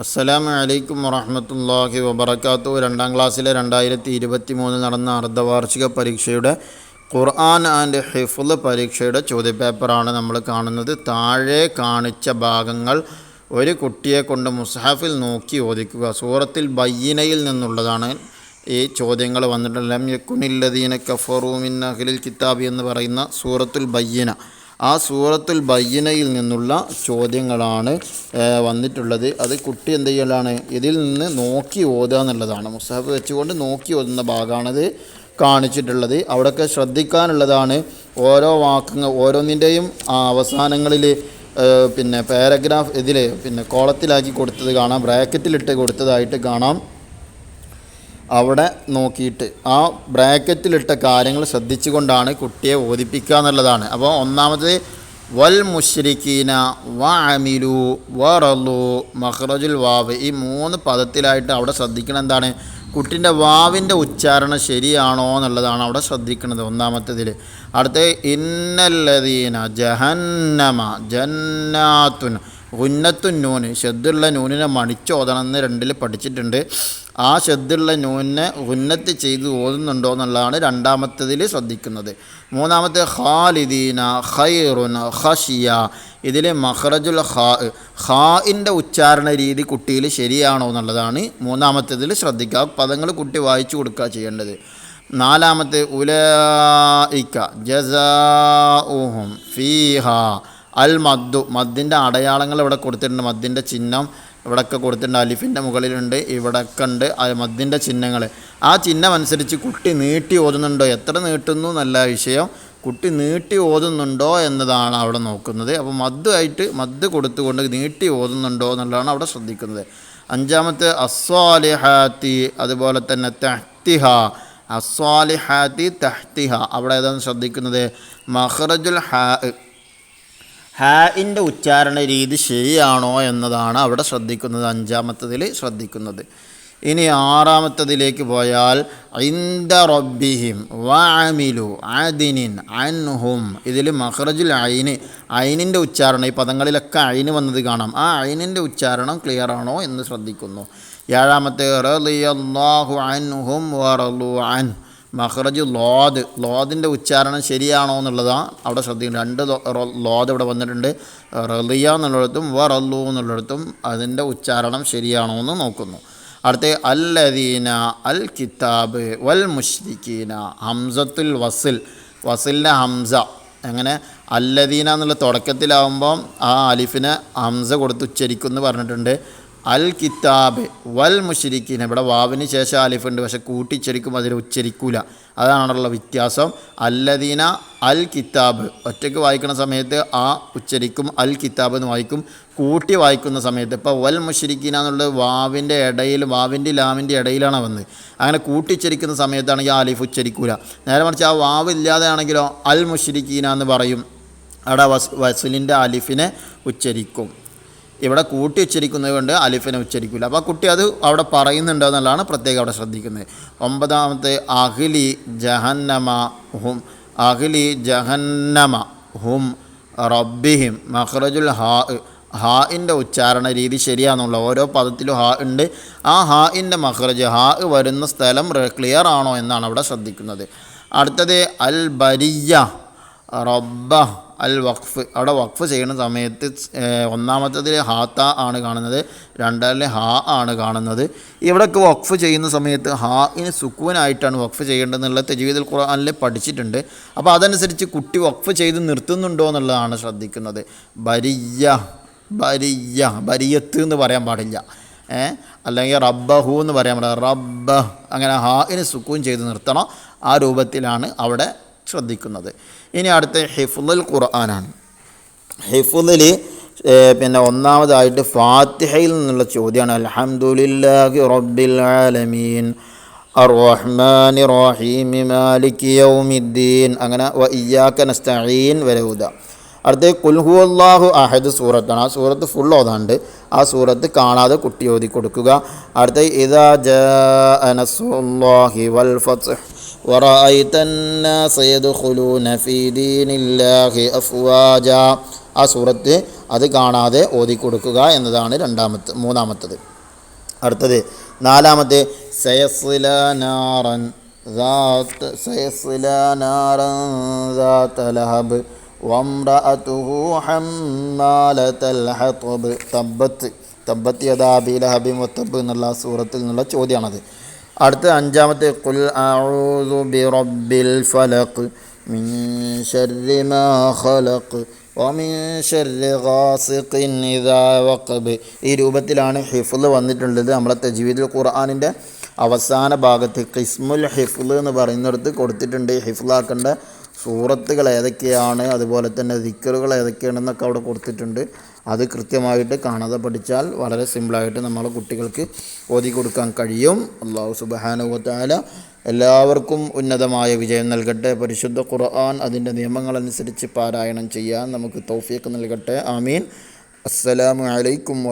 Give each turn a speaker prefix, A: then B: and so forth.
A: അസ്സലാമു അലൈക്കും വറഹമത്തല്ലാഹി വബർക്കാത്തു രണ്ടാം ക്ലാസ്സിലെ രണ്ടായിരത്തി ഇരുപത്തി മൂന്നിൽ നടന്ന അർദ്ധവാർഷിക പരീക്ഷയുടെ ഖുർആൻ ആൻഡ് ഹിഫുൽ പരീക്ഷയുടെ ചോദ്യപേപ്പറാണ് നമ്മൾ കാണുന്നത്. താഴെ കാണിച്ച ഭാഗങ്ങൾ ഒരു കുട്ടിയെ കൊണ്ട് മുസ്ഹഫിൽ നോക്കി ഓദിക്കുക സൂറത്തിൽ ബയ്യനയിൽ നിന്നുള്ളതാണ് ഈ ചോദ്യങ്ങൾ വന്നിട്ടുണ്ട് ലം യക്കുനില്ലദീന കഫറൂമിൻ അഖിലിൽ കിതാബി എന്ന് പറയുന്ന സൂറത്തുൽ ബയ്യന. ആ സൂറത്തുൽ ബയ്യനയിൽ നിന്നുള്ള ചോദ്യങ്ങളാണ് വന്നിട്ടുള്ളത്. അത് കുട്ടി എന്ത് ചെയ്യലാണ്? ഇതിൽ നിന്ന് നോക്കി ഓതുക എന്നുള്ളതാണ്. മുസ്തഹഫ് വെച്ചുകൊണ്ട് നോക്കി ഓതുന്ന ഭാഗമാണത് കാണിച്ചിട്ടുള്ളത്. അവിടെയൊക്കെ ശ്രദ്ധിക്കാനുള്ളതാണ് ഓരോ വാക്കുകൾ ഓരോന്നിന്റെയും അവസാനങ്ങളിൽ പിന്നെ പാരഗ്രാഫ് ഇതിൽ പിന്നെ കോളത്തിലാക്കി കൊടുത്തത് കാണാം ബ്രാക്കറ്റിലിട്ട് കൊടുത്തതായിട്ട് കാണാം. അവിടെ നോക്കിയിട്ട് ആ ബ്രാക്കറ്റിലിട്ട കാര്യങ്ങൾ ശ്രദ്ധിച്ചുകൊണ്ടാണ് കുട്ടിയെ ഓദിപ്പിക്കുക എന്നുള്ളതാണ്. അപ്പോൾ ഒന്നാമത് വൽ മുഷ്രിഖീന വ അമിലു വറലു മഹ്റജുൽ വാവ്. ഈ മൂന്ന് പദത്തിലായിട്ട് അവിടെ ശ്രദ്ധിക്കണം എന്താണ്? കുട്ടിന്റെ വാവിന്റെ ഉച്ചാരണം ശരിയാണോ എന്നുള്ളതാണ് അവിടെ ശ്രദ്ധിക്കുന്നത് ഒന്നാമത്തതിൽ. അടുത്ത ഇന്നല്ലദീന ജഹന്നമ ജന്നാത്തുൻ ഉന്നത്തുൻ നൂന് ഷെദ്ദുള്ള നൂനിനെ മണിച്ചോതണം എന്ന് രണ്ടിൽ പഠിച്ചിട്ടുണ്ട്. ആ ഷെദ്ദുള്ള നൂനിനെ ഉന്നത്ത് ചെയ്ത് ഓതുന്നുണ്ടോ എന്നുള്ളതാണ് രണ്ടാമത്തതിൽ ശ്രദ്ധിക്കുന്നത്. മൂന്നാമത്തെ ഖാലിദീന ഖൈറുൻ ഖഷിയ ഇതിൽ മഹ്റജുൽ ഖാ ഖാഇന്റെ ഉച്ചാരണ രീതി കുട്ടിയിൽ ശരിയാണോ എന്നുള്ളതാണ് മൂന്നാമത്തതിൽ ശ്രദ്ധിക്കുക. പദങ്ങൾ കുട്ടി വായിച്ചു കൊടുക്കുക ചെയ്യേണ്ടത്. നാലാമത്തെ ഉലഇക്ക ജസാഉഹും ഫീഹ. അൽ മദ്ദു. മദ്ദിന്റെ അടയാളങ്ങൾ ഇവിടെ കൊടുത്തിട്ടുണ്ട്. മദ്ദിന്റെ ചിഹ്നം ഇവിടെയൊക്കെ കൊടുത്തിട്ടുണ്ട്. അലിഫിന്റെ മുകളിലുണ്ട് ഇവിടെയൊക്കെ ഉണ്ട്. മദ്ദിന്റെ ചിഹ്നങ്ങൾ. ആ ചിഹ്നം അനുസരിച്ച് കുട്ടി നീട്ടി ഓതുന്നുണ്ടോ? എത്ര നീട്ടുന്നു എന്നല്ല വിഷയം. കുട്ടി നീട്ടി ഓതുന്നുണ്ടോ എന്നതാണ് അവിടെ നോക്കുന്നത്. അപ്പോൾ മദ്ദായിട്ട് മദ്ദ് കൊടുത്തുകൊണ്ട് നീട്ടി ഓതുന്നുണ്ടോ എന്നുള്ളതാണ് അവിടെ ശ്രദ്ധിക്കുന്നത്. അഞ്ചാമത്തെ അസ്വാലിഹാത്തി അതുപോലെ തന്നെ തഹ്തിഹ. അസ്വാലിഹാത്തി തഹ്തിഹ. അവിടെ ഏതാണ് ശ്രദ്ധിക്കുന്നത്? മഹ്റജുൽ ഹാ ഹാഇന്റെ ഉച്ചാരണ രീതി ശരിയാണോ എന്നതാണ് അവിടെ ശ്രദ്ധിക്കുന്നത്. അഞ്ചാമത്തതിൽ ശ്രദ്ധിക്കുന്നത്. ഇനി ആറാമത്തതിലേക്ക് പോയാൽ ഇന്ദ റബ്ബിഹിം വാമിലു അദിനിൻ അൻഹും. ഇതിൽ മഹ്റജുൽ ഐന് ഐനിന്റെ ഉച്ചാരണം ഈ പദങ്ങളിലൊക്കെ ഐന് വന്നത് കാണാം. ആ ഐനിന്റെ ഉച്ചാരണം ക്ലിയർ ആണോ എന്ന് ശ്രദ്ധിക്കുന്നു. ഏഴാമത്തെ റളിയല്ലാഹു അൻഹും വറളു അൻ. മഹ്റജ് ലോദ് ലോദിന്റെ ഉച്ചാരണം ശരിയാണോ എന്നുള്ളതാണ് അവിടെ ശ്രദ്ധിക്കുന്നത് രണ്ട് ലോദ് ഇവിടെ വന്നിട്ടുണ്ട്. റലിയ എന്നുള്ളിടത്തും വ റല്ലു എന്നുള്ളിടത്തും അതിന്റെ ഉച്ചാരണം ശരിയാണോ എന്ന് നോക്കുന്നു. അടുത്ത അല്ലദീന അൽ കിതാബ് വൽ മുഷ്രിക്കീന ഹംസത്തുൽ വസിൽ. വസിലിന്റെ ഹംസ അങ്ങനെ അല്ലദീന എന്നുള്ള തുടക്കത്തിലാവുമ്പം ആ അലിഫിന് ഹംസ കൊടുത്ത് ഉച്ചരിക്കുമെന്ന് പറഞ്ഞിട്ടുണ്ട്. അൽ കിതാബ് വൽ മുഷരിക്കീൻ ഇവിടെ വാവിന് ശേഷം അലിഫുണ്ട് പക്ഷെ കൂട്ടിച്ചരിക്കും അതിൽ ഉച്ചരിക്കൂല. അതാണുള്ള വ്യത്യാസം. അല്ലദീന അൽ കിതാബ്. ഒറ്റയ്ക്ക് വായിക്കുന്ന സമയത്ത് ആ ഉച്ചരിക്കും. അൽ കിതാബ് എന്ന് വായിക്കും. കൂട്ടി വായിക്കുന്ന സമയത്ത്. ഇപ്പോൾ വൽ മുഷരിക്കീന എന്നുള്ളത് വാവിന്റെ ഇടയിൽ വാവിന്റെ ലാമിന്റെ ഇടയിലാണ് വന്ന് അങ്ങനെ കൂട്ടിച്ചരിക്കുന്ന സമയത്താണെങ്കിൽ ആ അലിഫ് ഉച്ചരിക്കൂല. നേരെ മറിച്ച് ആ വാവ് ഇല്ലാതെയാണെങ്കിലോ അൽ മുഷരിക്കീന എന്ന് പറയും. അവിടെ വസ് വസലിന്റെ അലിഫിനെ ഉച്ചരിക്കും. ഇവിടെ കൂട്ടി ഉച്ചരിക്കുന്നത് കൊണ്ട് അലിഫിനെ ഉച്ചരിക്കില്ല അപ്പോൾ കുട്ടി അത് അവിടെ പറയുന്നുണ്ടോ എന്നുള്ളതാണ് പ്രത്യേകം അവിടെ ശ്രദ്ധിക്കുന്നത്. ഒമ്പതാമത്തെ അഖിലി ജഹന്നമ ഹും അഖിലി ജഹന്നമ ഹും റബ്ബിഹിം മഹ്റജുൽ ഹാ ഹാഇന്റെ ഉച്ചാരണ രീതി ശരിയാണെന്നുള്ള ഓരോ പദത്തിലും ഹാ ഉണ്ട്. ആ ഹാഇന്റെ മഹ്റജ് ഹാ വരുന്ന സ്ഥലം ക്ലിയർ ആണോ എന്നാണ് അവിടെ ശ്രദ്ധിക്കുന്നത്. അടുത്തത് അൽ ബരിയ റബ്ബ അൽ വഖഫ്. അവിടെ വഖഫ് ചെയ്യുന്ന സമയത്ത് ഒന്നാമത്തതിൽ ഹാത്ത ആണ് കാണുന്നത്. രണ്ടാമതിൽ ഹാ ആണ് കാണുന്നത്. ഇവിടെയൊക്കെ വഖഫ് ചെയ്യുന്ന സമയത്ത് ഹാഇന് സുക്കൂനായിട്ടാണ് വഖഫ് ചെയ്യേണ്ടതെന്നുള്ള തെജീവിദൽ ഖുർആനിലെ പഠിച്ചിട്ടുണ്ട്. അപ്പോൾ അതനുസരിച്ച് കുട്ടി വഖഫ് ചെയ്ത് നിർത്തുന്നുണ്ടോ എന്നുള്ളതാണ് ശ്രദ്ധിക്കുന്നത്. ബരിയ ബരിയ ബരിയത്ത് എന്ന് പറയാൻ പാടില്ല. അല്ലെങ്കിൽ റബ്ബഹു എന്ന് പറയാൻ പാടില്ല. റബ്ബ അങ്ങനെ ഹാഇന് സുക്കൂൻ ചെയ്ത് നിർത്തണം. ആ രൂപത്തിലാണ് അവിടെ ശ്രദ്ധിക്കുന്നത്. ഇനി അടുത്ത ഹിഫുൽ ഖുർആനാണ്. ഹിഫുലിൽ പിന്നെ ഒന്നാമതായിട്ട് ഫാത്തിഹയിൽ നിന്നുള്ള ചോദ്യമാണ്. അൽഹംദുലില്ലാഹി റബ്ബിൽ ആലമീൻ. അർറഹ്മാൻ റഹീമി മാലിക് യൗമിദ്ദീൻ. അങ്ങനെ വ ഇയ്യാക നസ്തഈൻ വരെ ഊത അടുത്ത കുൽഹു അള്ളാഹു അഹദ് സൂറത്താണ്. ആ സൂറത്ത് ഫുൾ ഓതാണ്ട് ആ സൂറത്ത് കാണാതെ കുട്ടി ഓതി കൊടുക്കുക അടുത്ത ഇതാ ജനസുല്ലാഹി വൽ ഫത്ഹ്. ورأيت الناس يدخلون في دين الله أفواجا ആ സൂറത്ത് അത് കാണാതെ ഓതി കൊടുക്കുക എന്നതാണ് രണ്ടാമത്തെ മൂന്നാമത്തത് അടുത്തത് നാലാമത്തെ സയസ്ലാനാറൻ ذات سيصلى نارا ذات لهب وامرأته حمالة الحطب തബ്ബത്ത് തബ്ബത്ത് യദാബി ലഹബി മുത്തബ് എന്നുള്ള ആ സൂറത്തിൽ നിന്നുള്ള ചോദ്യമാണത് അടുത്ത അഞ്ചാമത്തെ കുൽ അഊദു ബി റബ്ബിൽ ഫലഖ് മിൻ ശർരി മാ ഖലഖ് വമിൻ ശർരി ഗാസിഖിൻ ഇദാ വഖബ്. ഈ രൂപത്തിലാണ് ഹിഫ്ള് വന്നിട്ടുള്ളത്. നമ്മളെ തജ്വീദുൽ ഖുർആനിന്റെ അവസാന ഭാഗത്ത് ഖിസ്മുൽ ഹിഫ്ള് എന്ന് പറയുന്നിടത്ത് കൊടുത്തിട്ടുണ്ട്. ഹിഫ്ളാക്കേണ്ട സൂറത്തുകൾ ഏതൊക്കെയാണ്? അതുപോലെ തന്നെ ദിക്കറുകൾ ഏതൊക്കെയാണെന്നൊക്കെ അവിടെ കൊടുത്തിട്ടുണ്ട്. അത് കൃത്യമായിട്ട് കാണാതെ പഠിച്ചാൽ വളരെ സിമ്പിളായിട്ട് നമ്മളെ കുട്ടികൾക്ക് ഓതി കൊടുക്കാൻ കഴിയും അള്ളാഹു സുബാനുവത്താല എല്ലാവർക്കും ഉന്നതമായ വിജയം നൽകട്ടെ. പരിശുദ്ധ ഖുർആൻ അതിന്റെ നിയമങ്ങളനുസരിച്ച് പാരായണം ചെയ്യാൻ നമുക്ക് തൗഫീഖ് നൽകട്ടെ. ആമീൻ. അസ്സലാമു അലൈക്കും